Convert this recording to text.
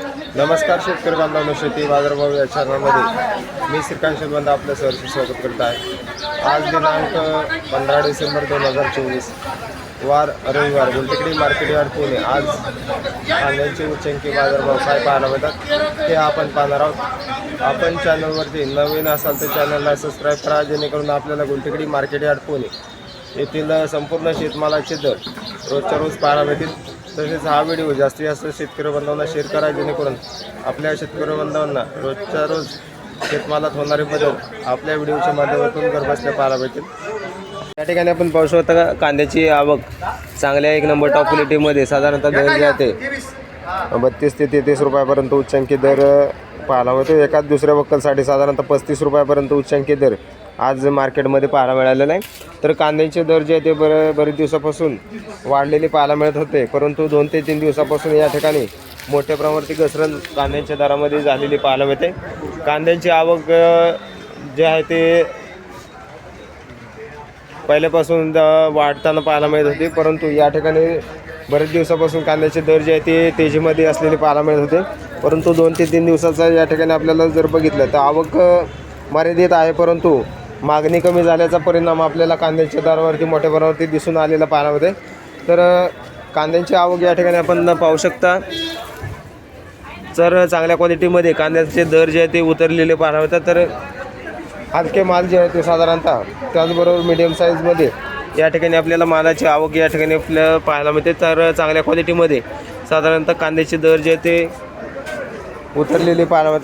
नमस्कार शेतकरी बांधवांनो शेती बाजारभाव या चॅनलमध्ये मी श्रीकांत शेतबंद आपल्या सहर्ष स्वागत करत आहे. आज दिनांक पंधरा डिसेंबर दोन हजार चोवीस वार रविवार गुलटेकडी मार्केट यार्ड पुणे. आज कांद्यांचे उच्चंकी बाजारभाव काय पाहायला मिळतात ते आपण पाहणार आहोत. आपण चॅनलवरती नवीन असाल तर चॅनलला सबस्क्राईब करा जेणेकरून आपल्याला गुलटेकडी मार्केट यार्ड पुणे येथील संपूर्ण शेतमालाचे दर रोजच्या रोज पाहायला मिळतील. तसेच हा व्हिडिओ. जास्तीत जास्त शेतकरी बांधवांना शेअर करा जेणेकरून आपल्या शेतकरी बांधवांना रोजच्या रोज शेतमालात होणारे बदल आपल्या व्हिडिओच्या माध्यमातून घरबसल्या पाहायला भेटेल. या ठिकाणी आपण पाहू शकता का कांद्याची आवक चांगल्या एक नंबर टॉप क्वालिटीमध्ये साधारणतः दर जे आहे बत्तीस ते तेहतीस रुपयापर्यंत उच्चांकी दर पाहायला मिळतो. एकाच दुसऱ्या वक्कलसाठी साधारणतः पस्तीस रुपयापर्यंत उच्चांकी दर आज मार्केटमध्ये पाहायला मिळालेला आहे. तर कांद्याचे दर जे आहे ते बरे बरेच दिवसापासून वाढलेले पाहायला मिळत होते. परंतु दोन ते तीन दिवसापासून या ठिकाणी मोठ्या प्रमाणावरती घसरण कांद्यांच्या दरामध्ये झालेली पाहायला मिळते. कांद्यांची आवक जे आहे ते पहिल्यापासून वाढताना पाहायला मिळत होती. परंतु या ठिकाणी बरेच दिवसापासून कांद्याचे दर जे आहे ते तेजीमध्ये असलेले पाहायला मिळत होते. परंतु दोन ते तीन दिवसाचा या ठिकाणी आपल्याला जर बघितलं तर आवक मर्यादित आहे. परंतु मागणी कमी झाल्याचा परिणाम आपल्याला कांद्याच्या दरावरती मोठ्या प्रमाणावरती दिसून आलेला पाहायला तर कांद्यांची आवक या ठिकाणी आपण पाहू शकता जर चांगल्या क्वालिटीमध्ये कांद्याचे दर जे आहे ते उतरलेले पाहायला होतात. तर हलके माल जे आहे ते साधारणतः त्याचबरोबर मिडियम साईजमध्ये या ठिकाणी आपल्याला मालाची आवक या ठिकाणी आपल्याला पाहायला मिळते. तर चांगल्या क्वालिटीमध्ये साधारणतः कांद्याचे दर जे आहे ते उतरलेले पाहायला मिळतात.